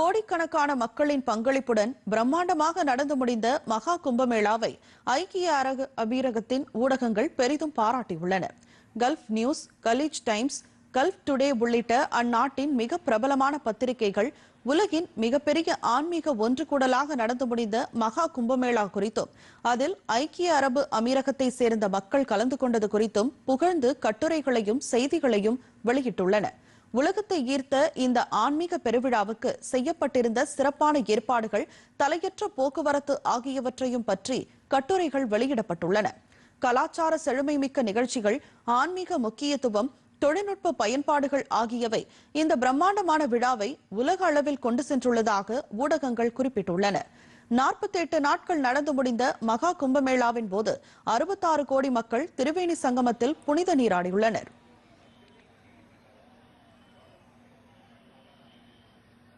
கோடிக்கணக்கான மக்களின் பங்களிப்புடன் பிரம்மாண்டமாக நடந்து முடிந்த மகா கும்பமேளாவை ஐக்கிய அரக அமீரகத்தின் ஊடகங்கள் பெரிதும் பாராட்டியுள்ளன. Gulf News Khaleej Times Gulf Today உள்ளிட்ட அந்நாட்டின் மிக பிரபலமான பத்திரிகைகள் உலகின் மிகப்பெரிய ஆன்மீக ஒன்று கூடலாக நடந்து முடிந்த மகா கும்பமேளா குறித்தும் அதில் ஐக்கிய அரபு அமீரகத்தை சேர்ந்த மக்கள் கலந்து கொண்டது குறித்தும் புகழ்ந்து கட்டுரைகளையும் செய்திகளையும் வெளியிட்டுள்ளன. உலகத்தை ஈர்த்த இந்த ஆன்மீக பெருவிழாவுக்கு செய்யப்பட்டிருந்த சிறப்பான ஏற்பாடுகள் தலையற்ற போக்குவரத்து ஆகியவற்றையும் பற்றி கட்டுரைகள் வெளியிடப்பட்டுள்ளன. கலாச்சார செழுமைமிக்க நிகழ்ச்சிகள் ஆன்மீக முக்கியத்துவம் தொழில்நுட்ப பயன்பாடுகள் ஆகியவை இந்த பிரம்மாண்டமான விழாவை உலக அளவில் கொண்டு சென்றுள்ளதாக ஊடகங்கள் குறிப்பிட்டுள்ளன. நாற்பத்தி எட்டு நாட்கள் நடந்து முடிந்த மகா கும்பமேளாவின் போது அறுபத்தாறு கோடி மக்கள் திருவேணி சங்கமத்தில் புனித நீராடியுள்ளனர்.